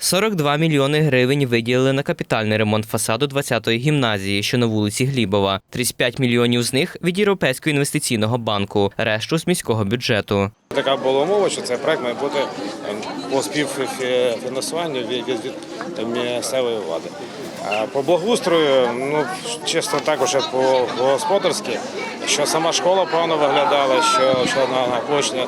42 мільйони гривень виділили на капітальний ремонт фасаду 20-ї гімназії, що на вулиці Глібова. 35 мільйонів з них від Європейського інвестиційного банку, решту з міського бюджету. Така була умова, що цей проект має бути ем, по співфінансуванню від місцевої влади. По благоустрою, ну чесно, також по господарськи, що сама школа погано виглядала, що, на, на площі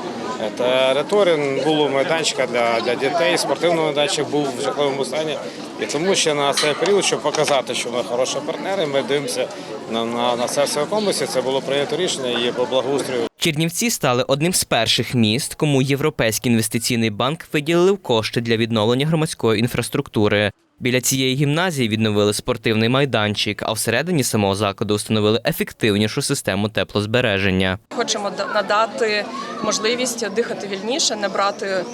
території було майданчика для, для дітей, спортивний майданчик був в жахливому стані. І тому ще на цей період, щоб показати, що ми хороші партнери, ми дивимося на, на, на це все. Це було прийнято рішення і по благоустрою Чернівці стали одним з перших міст, кому Європейський інвестиційний банк виділив кошти для відновлення громадської інфраструктури. Біля цієї гімназії відновили спортивний майданчик, а всередині самого закладу встановили ефективнішу систему теплозбереження. Хочемо надати можливість дихати вільніше, не брати е,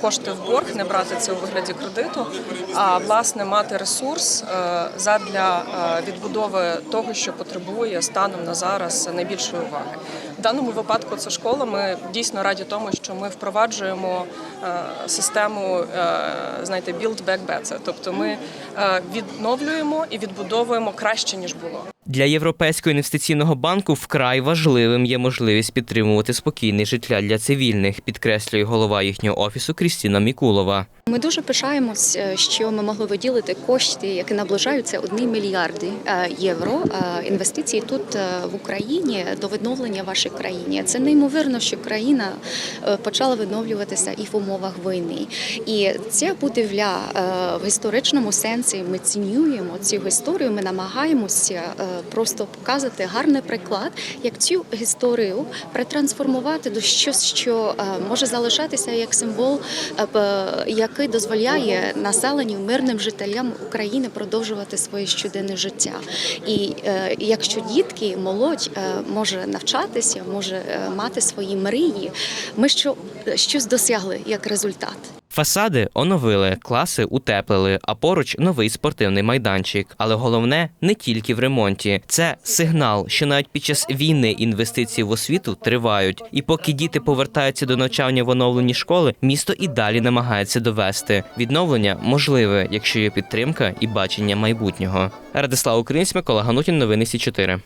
кошти в борг, не брати це у вигляді кредиту, а власне мати ресурс е, задля е, відбудови того, що потребує станом на зараз найбільшої уваги. В даному випадку це школа. Ми дійсно раді тому, що ми впроваджуємо е, систему, е, знаєте, build back better. Тобто ми е, відновлюємо і відбудовуємо краще ніж було. Для Європейського інвестиційного банку вкрай важливим є можливість підтримувати спокійне життя для цивільних, підкреслює голова їхнього офісу Крістіна Мікулова. Ми дуже пишаємось, е, що ми могли виділити кошти, які наближаються 1 мільярди е, євро е, інвестицій тут в Україні до відновлення вашої країни. Це неймовірно, що країна почала відновлюватися і в умовах війни. І ця будівля в історичному сенсі ми цінюємо цю історію. Ми намагаємося просто показати гарний приклад, як цю історію претрансформувати до щось, що е, може залишатися як символ, е, який дозволяє населенню мирним жителям України продовжувати своє щоденне життя. І е, якщо дітки, молодь може навчатися, може мати свої мрії, ми що щось досягли як результат. Фасади оновили, класи утеплили, а поруч новий спортивний майданчик. Але головне не тільки в ремонті. Це сигнал, що навіть під час війни інвестиції в освіту тривають. І поки діти повертаються до навчання в оновлені школи, місто і далі намагається довести. Відновлення можливе, якщо є підтримка і бачення майбутнього. Радислав Українець, Микола Ганутін, новини Сі 4